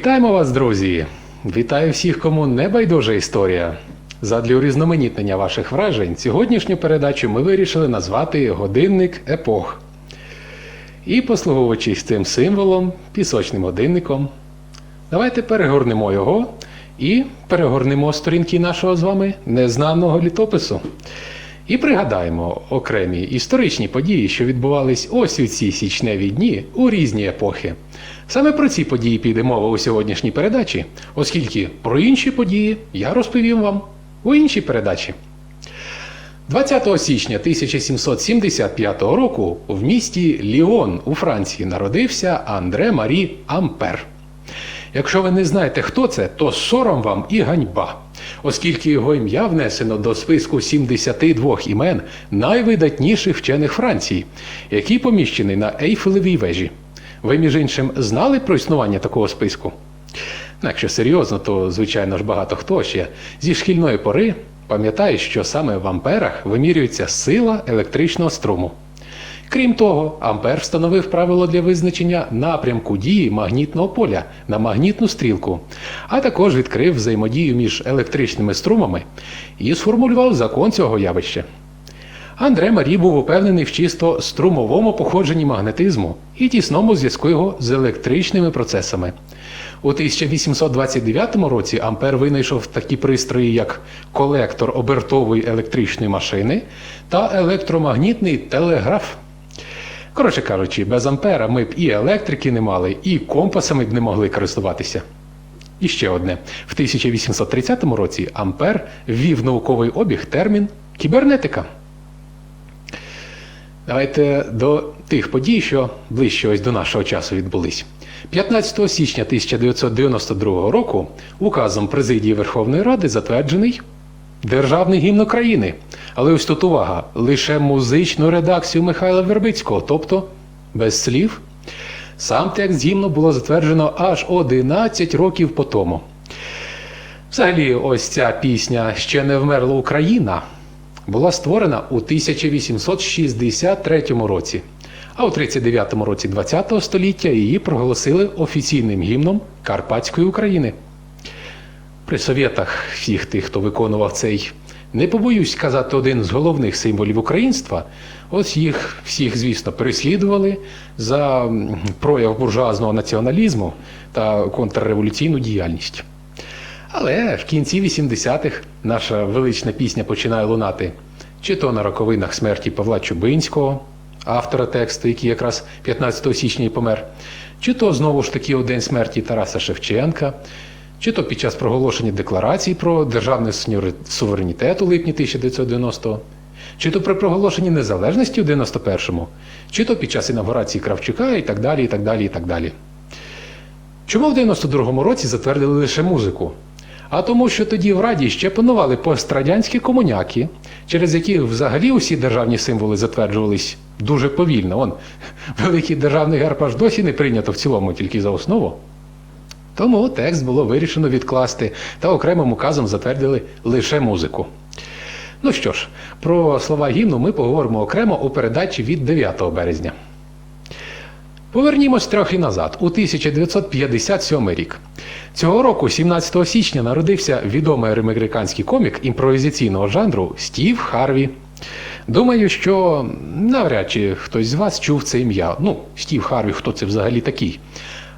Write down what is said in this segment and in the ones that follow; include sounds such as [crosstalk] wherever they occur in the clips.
Вітаємо вас, друзі! Вітаю всіх, кому не байдужа історія. Задля урізноманітнення ваших вражень, сьогоднішню передачу ми вирішили назвати Годинник епох. І послуговуючись цим символом, пісочним годинником, давайте перегорнемо його і перегорнемо сторінки нашого з вами незнаного літопису. І пригадаємо окремі історичні події, що відбувались ось у ці січневі дні у різні епохи. Саме про ці події піде мова у сьогоднішній передачі, оскільки про інші події я розповім вам у іншій передачі. 20 січня 1775 року в місті Ліон у Франції народився Андре Марі Ампер. Якщо ви не знаєте, хто це, то сором вам і ганьба, оскільки його ім'я внесено до списку 72 імен найвидатніших вчених Франції, який поміщений на Ейфелевій вежі. Ви, між іншим, знали про існування такого списку? Якщо серйозно, то звичайно ж багато хто ще зі шкільної пори пам'ятає, що саме в амперах вимірюється сила електричного струму. Крім того, Ампер встановив правило для визначення напрямку дії магнітного поля на магнітну стрілку, а також відкрив взаємодію між електричними струмами і сформулював закон цього явища. Андре Марі був упевнений в чисто струмовому походженні магнетизму і тісному зв'язку його з електричними процесами. У 1829 році Ампер винайшов такі пристрої, як колектор обертової електричної машини та електромагнітний телеграф. Коротше кажучи, без Ампера ми б і електрики не мали, і компасами б не могли користуватися. І ще одне: в 1830 році Ампер ввів науковий обіг термін кібернетика. Давайте до тих подій, що ближче ось до нашого часу відбулись. 15 січня 1992 року указом Президії Верховної Ради затверджений Державний гімн України. Але ось тут увага, лише музичну редакцію Михайла Вербицького, тобто без слів. Сам текст гімну було затверджено аж 11 років по тому. Взагалі, ось ця пісня Ще не вмерла Україна була створена у 1863 році, а у 39 році ХХ століття її проголосили офіційним гімном Карпатської України. При совєтах всіх тих, хто виконував цей, не побоюсь сказати, один з головних символів українства, ось їх всіх, звісно, переслідували за прояв буржуазного націоналізму та контрреволюційну діяльність. Але в кінці 80-х наша велична пісня починає лунати чи то на роковинах смерті Павла Чубинського, автора тексту, який якраз 15 січня і помер, чи то знову ж таки у день смерті Тараса Шевченка, чи то під час проголошення декларації про державний суверенітет у липні 1990-го, чи то при проголошенні незалежності у 91-му, чи то під час інавгурації Кравчука і так далі, і так далі, і так далі. Чому в 92-му році затвердили лише музику? А тому, що тоді в Раді ще панували пострадянські комуняки, через які взагалі усі державні символи затверджувались дуже повільно. Он, [laughs] великий державний герб аж досі не прийнято в цілому, тільки за основу. Тому текст було вирішено відкласти та окремим указом затвердили лише музику. Ну що ж, про слова гімну ми поговоримо окремо у передачі від 9 березня. Повернімось трохи назад, у 1957 рік. Цього року, 17 січня, народився відомий американський комік імпровізаційного жанру Стів Харві. Думаю, що навряд чи хтось з вас чув це ім'я. Ну, Стів Харві, хто це взагалі такий.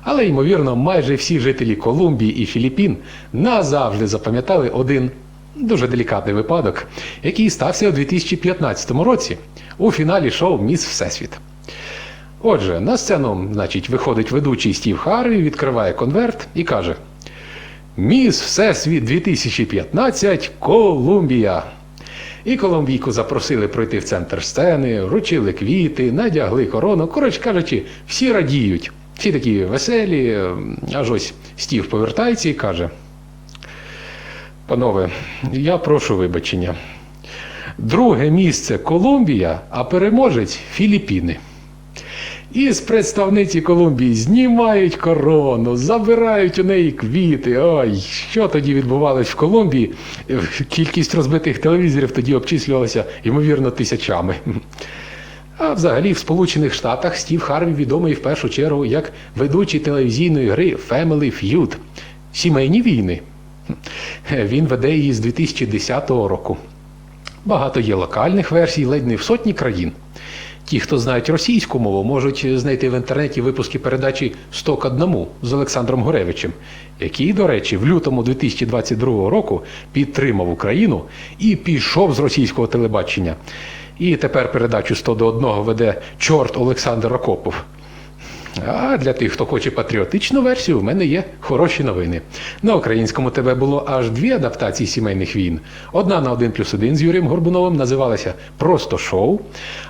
Але, ймовірно, майже всі жителі Колумбії і Філіппін назавжди запам'ятали один дуже делікатний випадок, який стався у 2015 році у фіналі шоу Міс Всесвіт. Отже, на сцену, значить, виходить ведучий Стів Харві, відкриває конверт і каже: Міс Всесвіт 2015 Колумбія. І Колумбійку запросили пройти в центр сцени, вручили квіти, надягли корону. Коротше кажучи, всі радіють. Всі такі веселі. Аж ось Стів повертається і каже: Панове, я прошу вибачення. Друге місце Колумбія, а переможець Філіппіни. І з представниці Колумбії знімають корону, забирають у неї квіти. Ой, що тоді відбувалось в Колумбії? Кількість розбитих телевізорів тоді обчислювалася, ймовірно, тисячами. А взагалі в Сполучених Штатах Стів Харві відомий в першу чергу як ведучий телевізійної гри Family Feud Сімейні війни. Він веде її з 2010 року. Багато є локальних версій, ледь не в сотні країн. Ті, хто знають російську мову, можуть знайти в інтернеті випуски передачі «Сток одному» з Олександром Горевичем, який, до речі, в лютому 2022 року підтримав Україну і пішов з російського телебачення. І тепер передачу «100 до 1» веде чорт Олександр Акопов. А для тих, хто хоче патріотичну версію, в мене є хороші новини. На українському ТВ було аж дві адаптації сімейних війн. Одна на 1 плюс 1 з Юрієм Горбуновим називалася Просто шоу,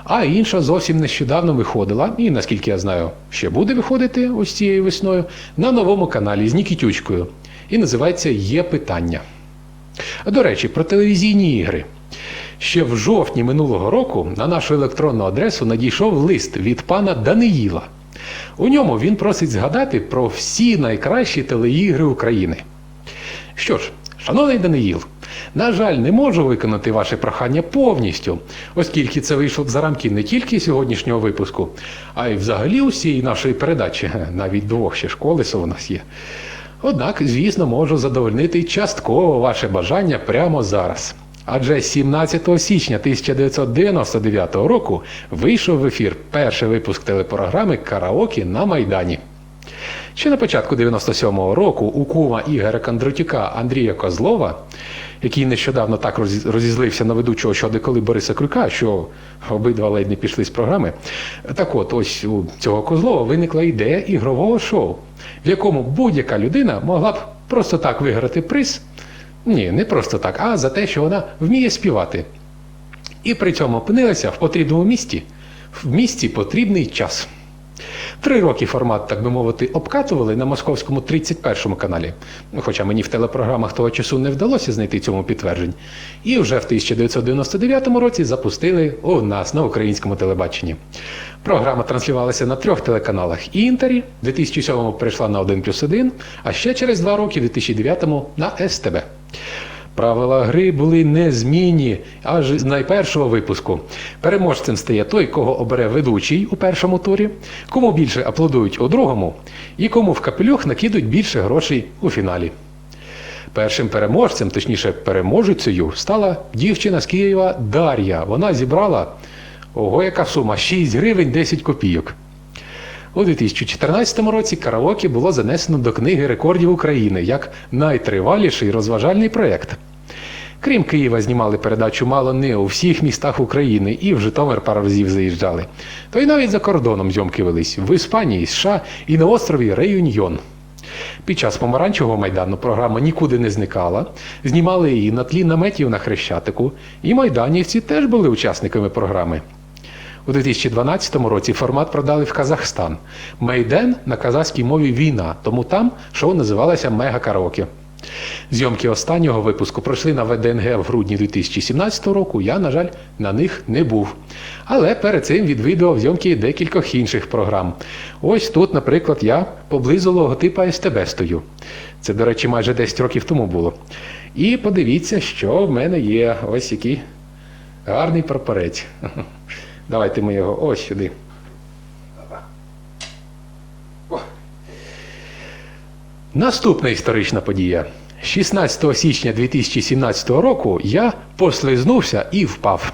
а інша зовсім нещодавно виходила, і наскільки я знаю, ще буде виходити ось цією весною на новому каналі з Нікітючкою. І називається Є питання. До речі, про телевізійні ігри. Ще в жовтні минулого року на нашу електронну адресу надійшов лист від пана Даниїла. У ньому він просить згадати про всі найкращі телеігри України. Що ж, шановний Даниїл, на жаль, не можу виконати ваше прохання повністю, оскільки це вийшло за рамки не тільки сьогоднішнього випуску, а й взагалі усієї нашої передачі, [laughs] навіть двох ще ж колесо у нас є. Однак, звісно, можу задовольнити частково ваше бажання прямо зараз. Адже 17 січня 1999 року вийшов в ефір перший випуск телепрограми Караоке на Майдані. Ще на початку 97-го року у кума Ігоря Кондратюка Андрія Козлова, який нещодавно так розізлився на ведучого щодо коли Бориса Крюка, що обидва ледь не пішли з програми. Так от, ось у цього Козлова виникла ідея ігрового шоу, в якому будь-яка людина могла б просто так виграти приз. Ні, не просто так, а за те, що вона вміє співати. І при цьому опинилася в потрібному місті, в місті потрібний час. Три роки формат, так би мовити, обкатували на московському 31 каналі. Хоча мені в телепрограмах того часу не вдалося знайти цьому підтверджень. І вже в 1999 році запустили у нас на українському телебаченні. Програма транслювалася на трьох телеканалах Інтері, в 2007 перейшла на 1 плюс 1, а ще через два роки, в 2009 на СТБ. Правила гри були незмінні аж з найпершого випуску. Переможцем стає той, кого обере ведучий у першому турі, кому більше аплодують у другому, і кому в капелюх накидуть більше грошей у фіналі. Першим переможцем, точніше переможецею, стала дівчина з Києва Дар'я. Вона зібрала ого, яка сума 6 гривень 10 копійок. У 2014 році караоке було занесено до книги рекордів України як найтриваліший розважальний проєкт. Крім Києва, знімали передачу мало не у всіх містах України і в Житомир пару разів заїжджали. То й навіть за кордоном зйомки велись в Іспанії, США і на острові Реюньйон. Під час помаранчевого майдану програма нікуди не зникала. Знімали її на тлі наметів на Хрещатику, і майданівці теж були учасниками програми. У 2012 році формат продали в Казахстан. Мейден на казахській мові війна, тому там шоу називалося Мега Караоке. Зйомки останнього випуску пройшли на ВДНГ в грудні 2017 року. Я, на жаль, на них не був. Але перед цим відвідував зйомки декількох інших програм. Ось тут, наприклад, я поблизу логотипа СТБ стою. Це, до речі, майже 10 років тому було. І подивіться, що в мене є. Ось який гарний прапорець. Давайте ми його ось сюди. Наступна історична подія. 16 січня 2017 року я послизнувся і впав.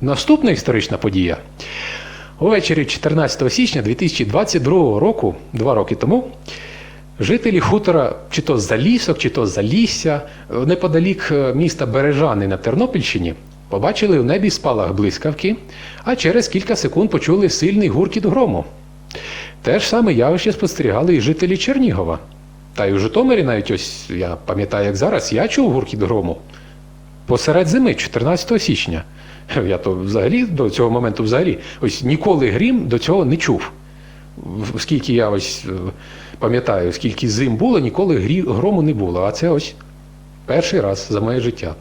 Наступна історична подія. Увечері 14 січня 2022 року, два роки тому, жителі хутора, чи то Залісок, чи то Залісся, неподалік е, міста Бережани на Тернопільщині, побачили в небі спалах блискавки, а через кілька секунд почули сильний гуркіт грому. Те ж саме явище спостерігали і жителі Чернігова. Та й у Житомирі навіть ось я пам'ятаю, як зараз, я чув гуркіт грому посеред зими, 14 січня. Я то взагалі до цього моменту взагалі ось ніколи грім до цього не чув. В- Скільки я ось е, пам'ятаю, скільки зим було, ніколи грому не було. А це ось перший раз за моє життя.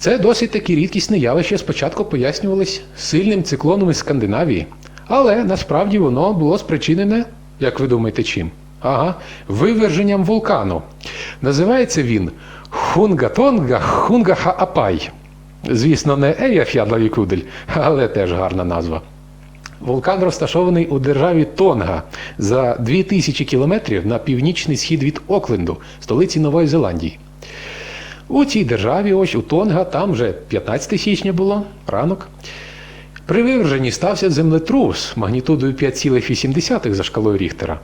Це досить таки рідкісне явище спочатку пояснювалось сильним циклоном із Скандинавії, але насправді воно було спричинене, як ви думаєте, чим? Ага, виверженням вулкану. Називається він Хунгатонга Хунгаха-Апай. Звісно, не Еяф'ядлавікудель, але теж гарна назва. Вулкан розташований у державі Тонга за 2000 кілометрів на північний схід від Окленду, столиці Нової Зеландії. У цій державі, ось у Тонга, там вже 15 січня було, ранок. При виверженні стався землетрус магнітудою 5,8 за шкалою Ріхтера.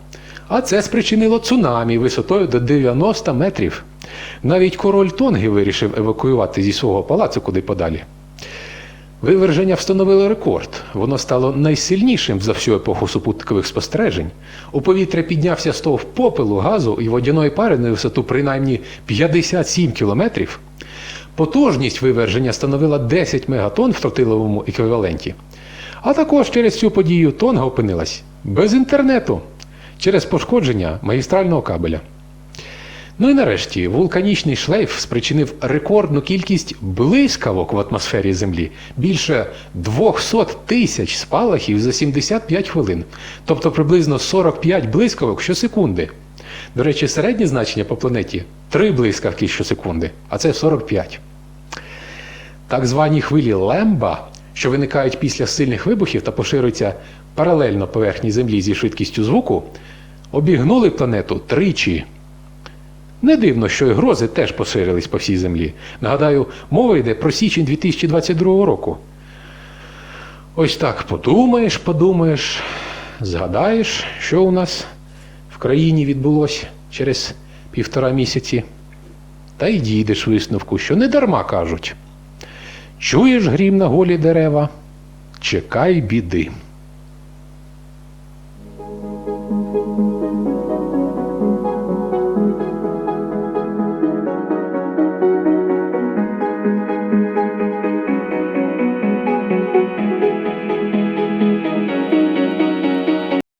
А це спричинило цунамі висотою до 90 метрів. Навіть король Тонги вирішив евакуювати зі свого палацу куди подалі. Виверження встановило рекорд. Воно стало найсильнішим за всю епоху супутникових спостережень. У повітря піднявся стовп попелу, газу і водяної пари на висоту принаймні 57 кілометрів. Потужність виверження становила 10 мегатонн в тротиловому еквіваленті. А також через цю подію Тонга опинилась без інтернету через пошкодження магістрального кабеля. Ну і нарешті вулканічний шлейф спричинив рекордну кількість блискавок в атмосфері Землі більше 200 тисяч спалахів за 75 хвилин, тобто приблизно 45 блискавок щосекунди. До речі, середнє значення по планеті 3 блискавки щосекунди, а це 45. Так звані хвилі Лемба, що виникають після сильних вибухів та поширюються паралельно поверхні Землі зі швидкістю звуку, обігнули планету тричі. Не дивно, що і грози теж поширились по всій землі. Нагадаю, мова йде про січень 2022 року. Ось так подумаєш, подумаєш, згадаєш, що у нас в країні відбулося через півтора місяці. Та й дійдеш висновку, що не дарма кажуть. Чуєш грім на голі дерева, чекай біди.